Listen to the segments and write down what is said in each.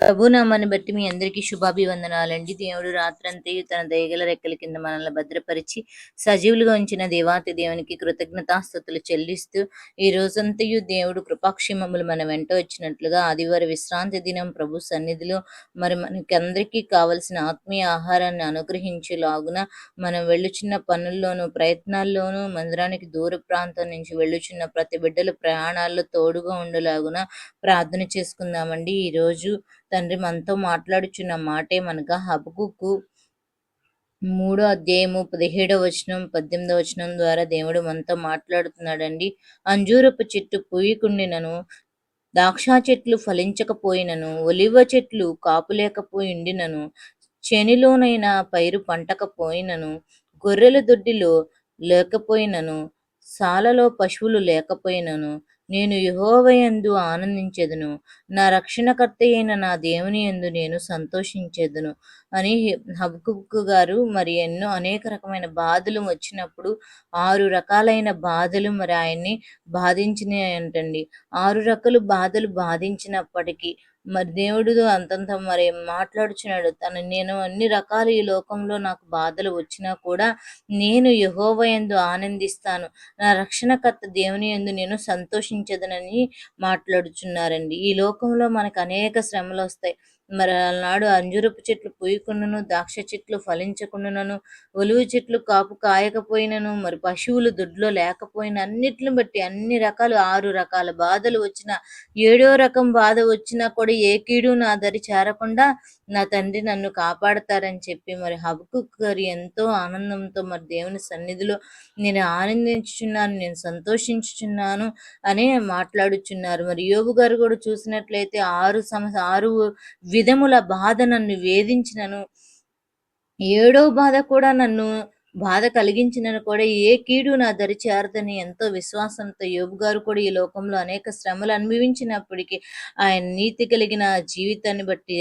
ప్రభునామాన్ని బట్టి మీ అందరికీ శుభాభివందనాలండి. దేవుడు రాత్రంతయు తన దయగల రెక్కల కింద మనల్ని భద్రపరిచి సజీవులుగా ఉంచిన దేవాతి దేవునికి కృతజ్ఞతాస్థుతులు చెల్లిస్తూ ఈ రోజంతయు దేవుడు కృపాక్షేమములు మన వెంట వచ్చినట్లుగా ఆదివారం విశ్రాంతి దినం ప్రభు సన్నిధిలో మరి మనకి అందరికీ కావలసిన ఆత్మీయ ఆహారాన్ని అనుగ్రహించేలాగున మనం వెళ్ళుచున్న పనుల్లోనూ ప్రయత్నాల్లోనూ మందిరానికి దూర ప్రాంతం నుంచి వెళ్ళుచున్న ప్రతి బిడ్డల ప్రయాణాల్లో తోడుగా ఉండేలాగున ప్రార్థన చేసుకుందామండి. ఈరోజు తండ్రి మనతో మాట్లాడుచున్న మాటే మనగా హబకుకు. మూడో అధ్యాయము పదిహేడవ వచనం పద్దెనిమిదవ వచనం ద్వారా దేవుడు మనతో మాట్లాడుతున్నాడండి. అంజూరపు చెట్టు పూయకుండినను ద్రాక్ష చెట్లు ఫలించకపోయినను ఒలివ చెట్లు కాపులేకపోయిండినను చెనిలోనైనా పైరు పంటకపోయినను గొర్రెల దొడ్డిలో లేకపోయినను సాలలో పశువులు లేకపోయినను నేను యహోవయందు ఆనందించెదను. నా రక్షణకర్త అయిన నా దేవుని ఎందు నేను సంతోషించేదను. అని హబుకు గారు మరి ఎన్నో అనేక రకమైన బాధలు వచ్చినప్పుడు ఆరు రకాలైన బాధలు మరి ఆయన్ని బాధించినాయి అంటండి ఆరు రకాల బాధలు బాధించినప్పటికీ మరి దేవుడు అంతంత మరి మాట్లాడుచున్నాడు. తను నేను అన్ని రకాల ఈ లోకంలో నాకు బాధలు వచ్చినా కూడా నేను యహోవ ఎందు ఆనందిస్తాను. నా రక్షణకర్త దేవుని ఎందు నేను సంతోషించదనని మాట్లాడుచున్నారండి. ఈ లోకంలో మనకు అనేక శ్రమలు వస్తాయి మరి ఆనాడు అంజురపు చెట్లు పూయకుండాను ద్రాక్ష చెట్లు ఫలించకుండాను ఒలువు చెట్లు కాపు కాయకపోయినను మరి పశువులు దొడ్లో లేకపోయిన అన్నిటిని బట్టి అన్ని రకాలు ఆరు రకాల బాధలు వచ్చిన ఏడో రకం బాధ వచ్చినా కూడా ఏ కీడు నా దరి చేరకుండా నా తండ్రి నన్ను కాపాడతారని చెప్పి మరి హబుకు గారు ఎంతో ఆనందంతో మరి దేవుని సన్నిధిలో నేను ఆనందించుచున్నాను నేను సంతోషించుచున్నాను అని మాట్లాడుచున్నారు. మరి యోగు గారు కూడా చూసినట్లయితే ఆరు సమస్య ఆరు విధముల బాధ నన్ను వేధించినను. ఏడో బాధ కూడా నన్ను బాధ కలిగించినను కూడా ఏ కీడు నా దరి చేరదని ఎంతో విశ్వాసంతో యోబు గారు కూడా ఈ లోకంలో అనేక శ్రమలు అనుభవించినప్పటికీ ఆయన నీతి కలిగిన జీవితాన్ని బట్టి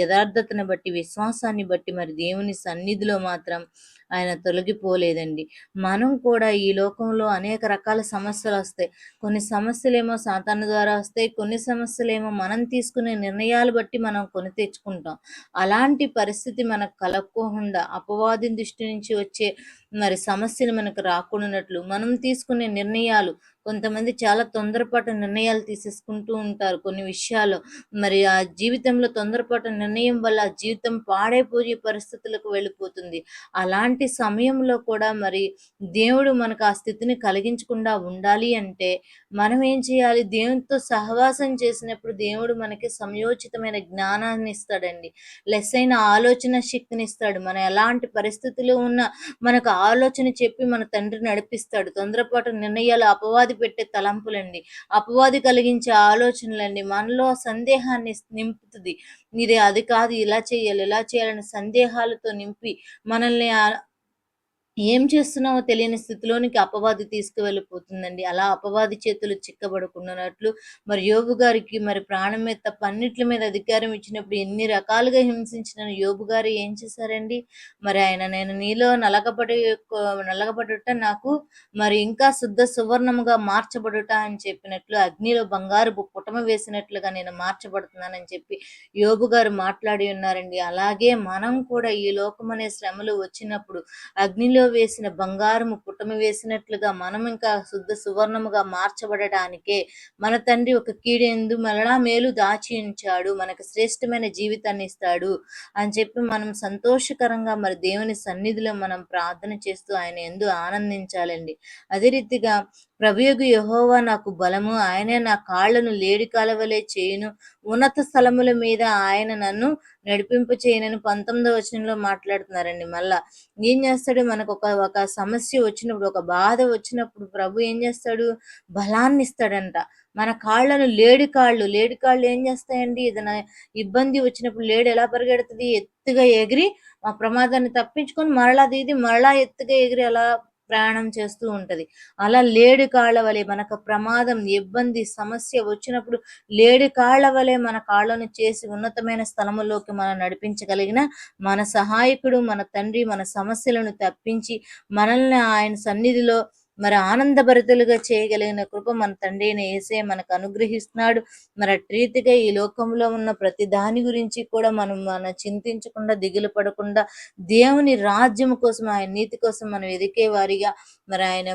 యథార్థతను బట్టి విశ్వాసాన్ని బట్టి మరి దేవుని సన్నిధిలో మాత్రం ఆయన తొలగిపోలేదండి. మనం కూడా ఈ లోకంలో అనేక రకాల సమస్యలు వస్తాయి. కొన్ని సమస్యలేమో సాతాను ద్వారా వస్తాయి. కొన్ని సమస్యలేమో మనం తీసుకునే నిర్ణయాలు బట్టి మనం కొని తెచ్చుకుంటాం. అలాంటి పరిస్థితి మనకు కలగకుండా అపవాది దృష్టి నుంచి వచ్చే మరి సమస్యలు మనకు రాకుండా మనం తీసుకునే నిర్ణయాలు కొంతమంది చాలా తొందరపాటు నిర్ణయాలు తీసేసుకుంటూ ఉంటారు కొన్ని విషయాలు. మరి ఆ జీవితంలో తొందరపాటు నిర్ణయం వల్ల ఆ జీవితం పాడైపోయే పరిస్థితులకు వెళ్ళిపోతుంది. అలాంటి సమయంలో కూడా మరి దేవుడు మనకు ఆ స్థితిని కలిగించకుండా ఉండాలి అంటే మనం ఏం చేయాలి? దేవునితో సహవాసం చేసినప్పుడు దేవుడు మనకి సమయోచితమైన జ్ఞానాన్ని ఇస్తాడండి. లెస్ అయిన ఆలోచన శక్తిని ఇస్తాడు. మన ఎలాంటి పరిస్థితులు ఉన్న మనకు ఆలోచన చెప్పి మన తండ్రి నడిపిస్తాడు. తొందరపాటు నిర్ణయాలు అపవాది పెట్టే తలంపులండి. అపవాది కలిగించే ఆలోచనలండి. మనలో సందేహాన్ని నింపుతుంది. ఇది అది కాదు ఇలా చేయాలి ఇలా చేయాలని సందేహాలతో నింపి మనల్ని ఏం చేస్తున్నావో తెలియని స్థితిలోనికి అపవాది తీసుకువెళ్ళిపోతుందండి. అలా అపవాది చేతులు చిక్కబడుకున్నట్లు మరి యోబు గారికి మరి ప్రాణం మీద తప్ప అన్నిట్ల మీద అధికారం ఇచ్చినప్పుడు ఎన్ని రకాలుగా హింసించిన యోబు గారు ఏం చేశారండి? మరి ఆయన నేను నీలో నలగబడి నలగబడుట నాకు మరి ఇంకా శుద్ధ సువర్ణముగా మార్చబడుట అని చెప్పినట్లు అగ్నిలో బంగారు పుటమ వేసినట్లుగా నేను మార్చబడుతున్నానని చెప్పి యోబు గారు మాట్లాడి ఉన్నారండి. అలాగే మనం కూడా ఈ లోకం అనే శ్రమలు వచ్చినప్పుడు అగ్నిలో వేసిన బంగారము పుటమి వేసినట్లుగా మనం ఇంకా శుద్ధ సువర్ణముగా మార్చబడటానికే మన తండ్రి ఒక కీడెందు మరలా మేలు దాచి ఉంచాడు మనకు శ్రేష్టమైన జీవితాన్ని ఇస్తాడు అని చెప్పి మనం సంతోషకరంగా మరి దేవుని సన్నిధిలో మనం ప్రార్థన చేస్తూ ఆయన ఎందు ఆనందించాలండి. అదే రీతిగా ప్రభుయగు యహోవా నాకు బలము. ఆయనే నా కాళ్ళను లేడి కాలవలే చేయును. ఉన్నత స్థలముల మీద ఆయన నన్ను నడిపింపు చేయనని పంతొమ్మిదో వచనంలో మాట్లాడుతున్నారండి మళ్ళా. ఏం చేస్తాడు? మనకు ఒక ఒక సమస్య వచ్చినప్పుడు ఒక బాధ వచ్చినప్పుడు ప్రభు ఏం చేస్తాడు? బలాన్ని ఇస్తాడంట. మన కాళ్ళను లేడి కాళ్ళు లేడి కాళ్ళు ఏం చేస్తాయండి? ఏదైనా ఇబ్బంది వచ్చినప్పుడు లేడి ఎలా పరిగెడుతుంది? ఎత్తుగా ఎగిరి ఆ ప్రమాదాన్ని తప్పించుకొని మరలా దిగి మరలా ఎత్తుగా ఎగిరి అలా ప్రయాణం చేస్తూ ఉంటది. అలా లేడి కాళ్ళ వలె మనకు ప్రమాదం ఇబ్బంది సమస్య వచ్చినప్పుడు లేడి కాళ్ళ వలె మన కాళ్ళను చేసి ఉన్నతమైన స్థలములోకి మనం నడిపించగలిగిన మన సహాయకుడు మన తండ్రి మన సమస్యలను తప్పించి మనల్ని ఆయన సన్నిధిలో మరి ఆనందభరితులుగా చేయగలిగిన కృప మన తండ్రి అయిన యేసే మనకు అనుగ్రహిస్తున్నాడు. మరి అట్టి రీతిగా ఈ లోకంలో ఉన్న ప్రతి దాని గురించి కూడా మనం మన చింతించకుండా దిగులు పడకుండా దేవుని రాజ్యం కోసం ఆయన నీతి కోసం మనం ఎదికే వారిగా మరి ఆయన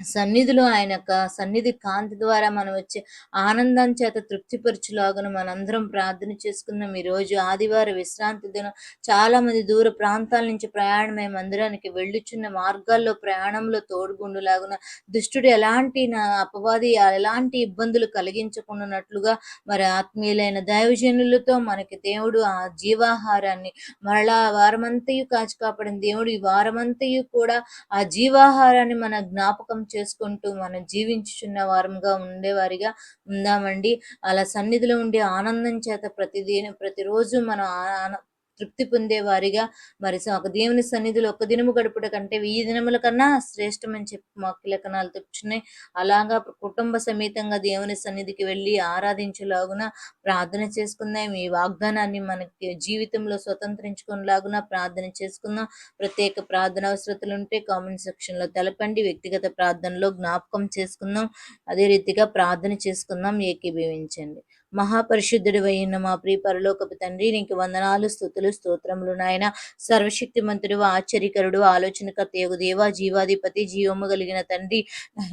సన్నిధిలో ఆయన యొక్క సన్నిధి కాంతి ద్వారా మనం వచ్చే ఆనందం చేత తృప్తిపరచులాగున మనందరం ప్రార్థన చేసుకున్నాం ఈ రోజు ఆదివారం విశ్రాంతి దినం. చాలా మంది దూర ప్రాంతాల నుంచి ప్రయాణమై మందిరానికి వెళ్ళుచున్న మార్గాల్లో ప్రయాణంలో తోడుగుండులాగున దుష్టుడు ఎలాంటి నా అపవాది ఎలాంటి ఇబ్బందులు కలిగించకుండానట్లుగా మరి ఆత్మీయులైన దైవజనులతో మనకి దేవుడు ఆ జీవాహారాన్ని మరలా వారమంతయు కాచి కాపాడిన దేవుడు ఈ వారమంతయు కూడా ఆ జీవాహారాన్ని మన జ్ఞాపకం చేసుకుంటూ మనం జీవించుచున్న వారంగా ఉండేవారిగా ఉందామండి. అలా సన్నిధిలో ఉండే ఆనందం చేత ప్రతిదీ ప్రతిరోజు మనం ఆన- తృప్తి పొందేవారిగా మరి స- ఒక దేవుని సన్నిధిలో ఒక దినము గడుపుట కంటే వెయ్యి దినముల కన్నా శ్రేష్టమని చెప్పి మాకు లేఖనాలు తెచ్చున్నాయి అలాగా కుటుంబ సమేతంగా దేవుని సన్నిధికి వెళ్ళి ఆరాధించేలాగున ప్రార్థన చేసుకుందాం. ఈ వాగ్దానాన్ని మనకి జీవితంలో స్వతంత్రించుకునేలాగున ప్రార్థన చేసుకుందాం. ప్రత్యేక ప్రార్థన అవసరతలు ఉంటే కామెంట్ సెక్షన్లో తెలపండి. వ్యక్తిగత ప్రార్థనలో జ్ఞాపకం చేసుకుందాం. అదే రీతిగా ప్రార్థన చేసుకుందాం. ఏకీభవించండి. మహాపరిశుద్ధుడు అయిన మా ప్రియ పరలోకపు తండ్రి నీకు వందనాలు స్థుతులు స్తోత్రములు నాయన. సర్వశక్తిమంతుడు ఆశ్చర్యకరుడు ఆలోచనకర్త యొక్క దేవ జీవాధిపతి జీవము కలిగిన తండ్రి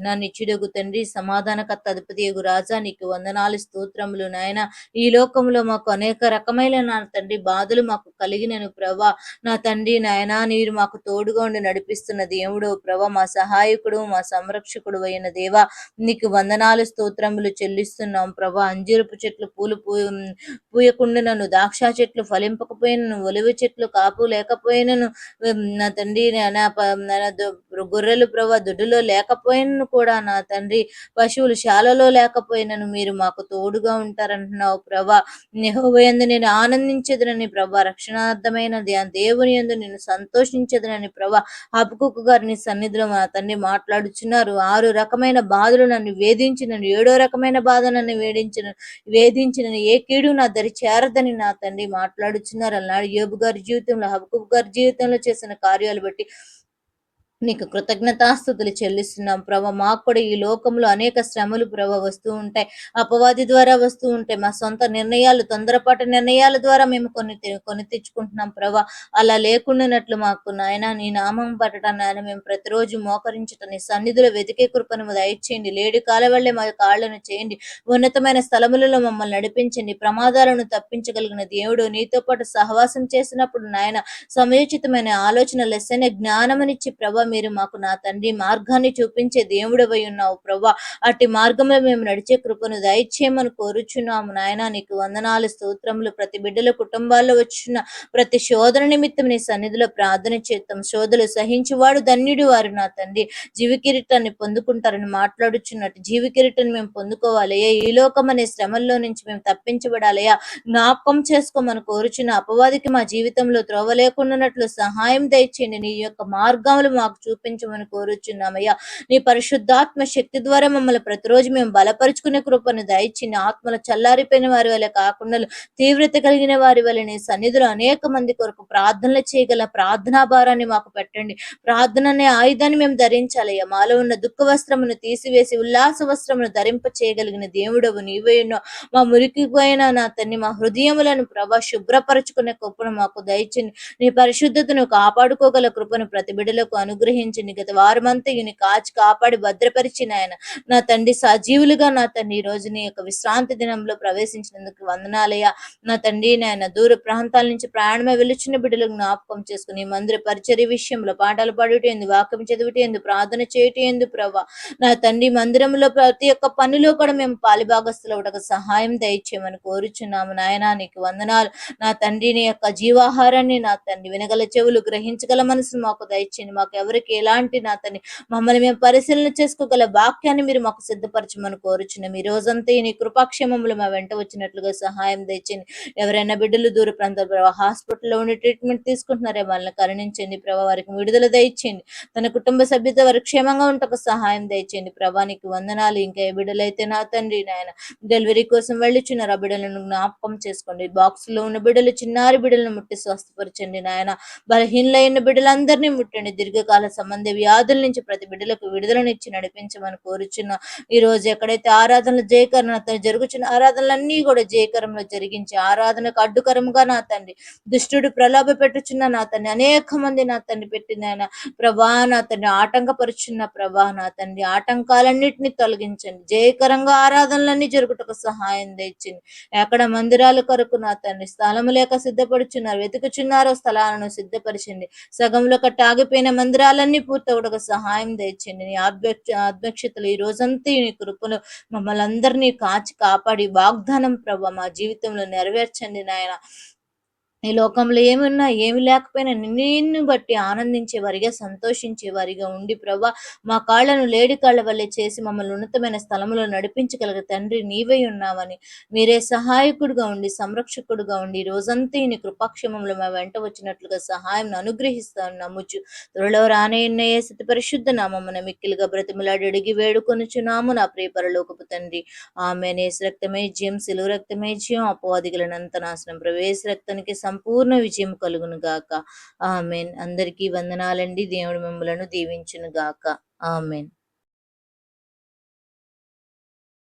నా నిత్యుడగు తండ్రి సమాధానకర్త అధిపతి యొక్క రాజా నీకు వందనాలు స్తోత్రములు నాయన. ఈ లోకంలో మాకు అనేక రకమైన నా తండ్రి బాధలు మాకు కలిగినను ప్రభా. నా తండ్రి నాయన నీరు మాకు తోడుగా ఉండి నడిపిస్తున్న దేవుడు ప్రభా. మా సహాయకుడు మా సంరక్షకుడు అయిన దేవా నీకు వందనాలు స్తోత్రములు చెల్లిస్తున్నాం ప్రభా. అంజూరపు చెట్లు పూలు పూ పూయకుండా నన్ను ద్రాక్ష చెట్లు ఫలింపకపోయినను. ఒలివ చెట్లు కాపు లేకపోయినను. నా తండ్రి నా- గొర్రెలు ప్రభా దొడ్డులో లేకపోయినను కూడా నా తండ్రి. పశువులు శాలలో లేకపోయినను. మీరు మాకు తోడుగా ఉంటారంటున్నావు ప్రభా యెహోవాయందు నేను ఆనందించదునని ప్రభా రక్షణార్థమైన ఆ దేవుని యందు నేను సంతోషించదునని ప్రభా హబకుకు గారిని సన్నిధిలో మా తండ్రి మాట్లాడుచున్నారు. ఆరు రకమైన బాధలు నన్ను వేధించినను. ఏడో రకమైన బాధ నన్ను వేధించిన వేధించిన ఏ కీడు నా దరి చేరదని నా తండ్రి మాట్లాడుచున్నారు అన్నాడు యోబు గారి జీవితంలో హబకు గారి జీవితంలో చేసిన కార్యాలు బట్టి నీకు కృతజ్ఞతాస్థుతులు చెల్లిస్తున్నాం ప్రభ. మాకు కూడా ఈ లోకంలో అనేక శ్రమలు ప్రభ వస్తూ ఉంటాయి. అపవాది ద్వారా వస్తూ ఉంటాయి. మా సొంత నిర్ణయాలు తొందరపాటు నిర్ణయాల ద్వారా మేము కొన్ని కొని తెచ్చుకుంటున్నాం ప్రభ. అలా లేకుండానట్లు మాకు నాయన నీ నామం పట్టడం నాయన మేము ప్రతిరోజు మోకరించటం నీ సన్నిధిలో వెతికే కృపను దయచేయండి. లేడి కాలవల్లే మా కాళ్ళను చేయండి. ఉన్నతమైన స్థలములలో మమ్మల్ని నడిపించండి. ప్రమాదాలను తప్పించగలిగిన దేవుడు నీతో పాటు సహవాసం చేసినప్పుడు నాయన సమయోచితమైన ఆలోచన లెస్సైన జ్ఞానమనిచ్చి ప్రభా మీరు మాకు నా తండ్రి మార్గాన్ని చూపించే దేవుడవై ఉన్నావు ప్రభా అట్టి మార్గంలో మేము నడిచే కృపను దయచేయమని కోరుచున్నాము నాయన. నీకు వందనాలు స్తోత్రములు. ప్రతి బిడ్డల కుటుంబాల్లో వచ్చిన ప్రతి శోధన నిమిత్తం నీ సన్నిధిలో ప్రార్థన చేస్తాం శోధలు సహించువాడు ధన్యుడు వారు నా తండ్రి. జీవికిరీటాన్ని పొందుకుంటారని మాట్లాడుచున్నట్టు జీవి కిరీటాన్ని మేము పొందుకోవాలయ్యా. ఈ లోకం అనే శ్రమల్లో నుంచి మేము తప్పించబడాలయ్యా. జ్ఞాపకం చేసుకోమని కోరుచున్న అపవాదికి మా జీవితంలో త్రోవ లేకుండానట్లు సహాయం దయచేయండి. నీ యొక్క మార్గములు మాకు చూపించమని కోరుచున్నామయ్యా. నీ పరిశుద్ధాత్మ శక్తి ద్వారా మమ్మల్ని ప్రతిరోజు మేము బలపరుచుకునే కృపను దయచింది ఆత్మలు చల్లారిపోయిన వారి వల్ల కాకుండా తీవ్రత కలిగిన వారి వల్ల నీ సన్నిధిలో అనేక మంది కొరకు ప్రార్థనలు చేయగల ప్రార్థనా భారాన్ని మాకు పెట్టండి. ప్రార్థన అనే ఆయుధాన్ని మేము ధరించాలయ్యా. మాలో ఉన్న దుఃఖ వస్త్రమును తీసివేసి ఉల్లాస వస్త్రమును ధరింప చేయగలిగిన దేవుడవు నీవే ఉన్నావు మా మురికిపోయిన నా తన్ని మా హృదయములను ప్రభా శుభ్రపరచుకునే కృపను మాకు దయచింది నీ పరిశుద్ధతను కాపాడుకోగల కృపను ప్రతి బిడ్డలకు అనుగ్రహించింది గత వారమంతా ఈయన కాచి కాపాడి భద్రపరిచిన ఆయన నా తండ్రి సజీవులుగా నా తండ్రి ఈ రోజు నీ యొక్క విశ్రాంతి దినంలో ప్రవేశించినందుకు వందనాలయ్యా. నా తండ్రి నాయన దూర ప్రాంతాల నుంచి ప్రయాణమై వెలుచున్న బిడ్డలకు జ్ఞాపకం చేసుకుని మందిర పరిచర్య విషయంలో పాటలు పాడుట ఎందు వాక్యం చదువుట ఎందు ప్రార్థన చేయటం ఎందు ప్రభా. నా తండ్రి మందిరంలో ప్రతి ఒక్క పనిలో కూడా మేము పాలిభాగస్తులు ఒక సహాయం దయచేయమని కోరుచున్నాము. నాయన నీకు వందనాలు. నా తండ్రిని యొక్క జీవాహారాన్ని నా తండ్రి వినగల చెవులు గ్రహించగల మనసు మాకు దయచేయండి. మాకు ఎవరు ఎవరికి ఎలాంటి నా మమ్మల్ని మేము పరిశీలన చేసుకోగల వాక్యాన్ని మీరు మాకు సిద్ధపరచమని కోరుచున్నాం. ఈ రోజంతా ఈ నీ కృపాక్షేమములు మా వెంట వచ్చినట్లుగా సహాయం తెచ్చింది ఎవరైనా బిడ్డలు దూర ప్రాంతాల ప్రభావ హాస్పిటల్లో ఉండి ట్రీట్మెంట్ తీసుకుంటున్నారే వాళ్ళని కరుణించండి. ప్రభా వారికి విడుదల దయచేయండి. తన కుటుంబ సభ్యులతో వారు క్షేమంగా ఉంటకు సహాయం దయచేయండి. ప్రభానికి వందనాలు. ఇంకా ఏ బిడ్డలైతే నా తండ్రి నాయన డెలివరీ కోసం వెళ్ళిచ్చున్నారు ఆ బిడ్డలను జ్ఞాపకం చేసుకోండి. బాక్స్లో ఉన్న బిడ్డలు చిన్నారి బిడ్డలను ముట్టి స్వస్థపరచండి. నాయన బలహీనలైన బిడ్డలందరినీ ముట్టండి. దీర్ఘకాల రోగాల సంబంధ వ్యాధుల నుంచి ప్రతి బిడ్డలకు విడుదలనిచ్చి నడిపించమని కోరుచున్నాం. ఈ రోజు ఎక్కడైతే ఆరాధనలు జయకరణ నా జరుగుచున్న ఆరాధనలన్నీ కూడా జయకరంలో జరిగించి ఆరాధనకు అడ్డుకరంగా నా తండ్రి దుష్టుడు ప్రలోభ పెట్టుచున్న నా తండ్రి అనేక మంది నా తండ్రి పెట్టిన ఆయన ప్రభా నా తండ్రి ఆటంకపరుచున్న ప్రభా నా తండ్రి ఆటంకాలన్నింటినీ తొలగించండి. జయకరంగా ఆరాధనలన్నీ జరుగుటకు సహాయం తెచ్చింది. ఎక్కడ మందిరాల కొరకు నా తండ్రి స్థలము లేక సిద్ధపడుచున్నారు వెతుకుచున్నారో స్థలాలను సిద్ధపరిచింది. సగంలో కట్ట ఆగిపోయిన మందిరాలన్నీ పూర్తవుటకు సహాయం తెచ్చండి నీ అధ్యక్ష అధ్యక్షతలు ఈ రోజంతా నీ కృపను మమ్మల్ని అందరినీ కాచి కాపాడి వాగ్దానం ప్రభ మా జీవితంలో నెరవేర్చండి నాయన. ఈ లోకంలో ఏమి ఉన్నా ఏమి లేకపోయినా నిన్ను బట్టి ఆనందించే వారిగా సంతోషించే వారిగా ఉండి ప్రభా మా కాళ్ళను లేడి కాళ్ళ వల్లే చేసి మమ్మల్ని ఉన్నతమైన స్థలములో నడిపించగలిగే తండ్రి నీవై ఉన్నావని మీరే సహాయకుడుగా ఉండి సంరక్షకుడుగా ఉండి రోజంతా నీ కృపాక్షమంలో మా వెంట వచ్చినట్లుగా సహాయం అనుగ్రహిస్తాను నమ్ముచు. త్వరలో రానే సతి పరిశుద్ధ నామమున మిక్కిలుగా బ్రతిమలాడి అడిగి వేడుకొనుచున్నాము నా ప్రియ పరలోకపు తండ్రి. ఆమె నేసు రక్తమే జ్యం సిలువు రక్తమే జ్యం అపవాదిగలనంత నాశనం ప్రవేశ రక్తానికి సంపూర్ణ విజయం కలుగును గాక. ఆమెన్. అందరికీ వందనాలండి. దేవుడు మిమ్మలను దీవించును గాక. ఆమెన్.